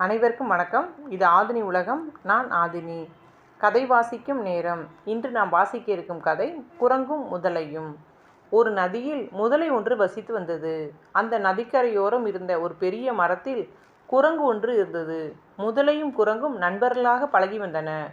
அனைவருக்கும் வணக்கம். இது ஆதினி உலகம் நான் ஆதினி. கதை வாசிக்கும் நேரம். இன்று நாம் வாசிக்க இருக்கும் கதை குரங்கும் முதலையும். ஒரு நதியில் முதலை ஒன்று வசித்து வந்தது. அந்த நதிக்கரையோரம் இருந்த ஒரு பெரிய மரத்தில் குரங்கு ஒன்று இருந்தது. முதலையும் குரங்கும் நண்பர்களாக பழகி வந்தன.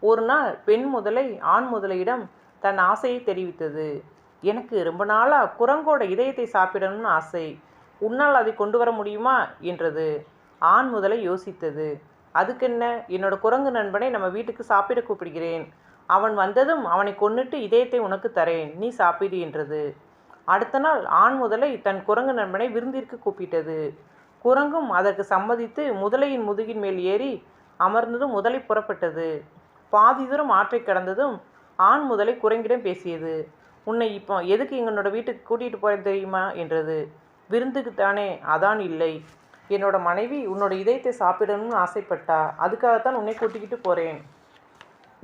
ஒரு நாள் பெண் முதலை ஆண் முதலையிடம் தன் ஆசையை தெரிவித்தது. எனக்கு ரொம்ப நாளாக குரங்கோட இதயத்தை சாப்பிடணும்னு ஆசை. உன்னால் அதை கொண்டு வர முடியுமா? என்றது. ஆண் முதலை யோசித்தது. அதுக்கென்ன? என்னோட குரங்கு நண்பனை நம்ம வீட்டுக்கு சாப்பிட கூப்பிடுகிறேன். அவன் வந்ததும் அவனை கொன்னுட்டு இதயத்தை உனக்கு தரேன். நீ சாப்பிடு என்றது. அடுத்த நாள் ஆண் முதலை தன் குரங்கு நண்பனை விருந்திற்கு கூப்பிட்டது. குரங்கும் அதற்கு சம்மதித்து முதலையின் முதுகின் மேல் ஏறி அமர்ந்ததும் முதலை புறப்பட்டது. பாதி தூரம் ஆற்றை கடந்ததும் ஆண் முதலை குரங்கிடம் பேசியது. உன்னை இப்போ எதுக்கு எங்களோட வீட்டுக்கு கூட்டிகிட்டு போகிறேன் தெரியுமா? என்றது. விருந்துக்கு தானே அதான் இல்லை. என்னோட மனைவி உன்னோட இதயத்தை சாப்பிடணும்னு ஆசைப்பட்டா அதுக்காகத்தான் உன்னை கூட்டிக்கிட்டு போகிறேன்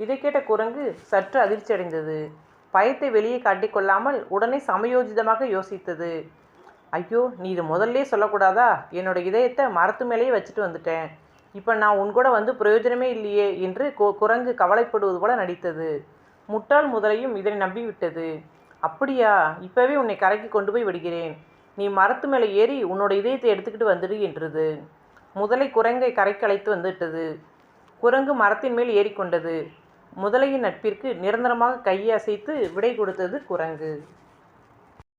இதை கேட்ட குரங்கு சற்று அதிர்ச்சி அடைந்தது. பயத்தை வெளியே காட்டிக்கொள்ளாமல் உடனே சமயோஜிதமாக யோசித்தது. ஐயோ நீ இது முதல்லே சொல்லக்கூடாதா? என்னோட இதயத்தை மரத்து மேலேயே வச்சுட்டு வந்துட்டேன். இப்போ நான் உன் கூட வந்து பிரயோஜனமே இல்லையே என்று குரங்கு கவலைப்படுவது போல நடித்தது. முட்டாள் முதலையும் இதனை நம்பிவிட்டது. அப்படியா? இப்போவே உன்னை கரைக்கு கொண்டு போய் விடுகிறேன். நீ மரத்து மேலே ஏறி உன்னோட இதயத்தை எடுத்துக்கிட்டு வந்துடு என்றது. முதலை குரங்கை கரைக்கு வந்துவிட்டது குரங்கு மரத்தின் மேல் ஏறிக்கொண்டது. முதலையின் நட்பிற்கு நிரந்தரமாக கையை அசைத்து விடை கொடுத்தது குரங்கு.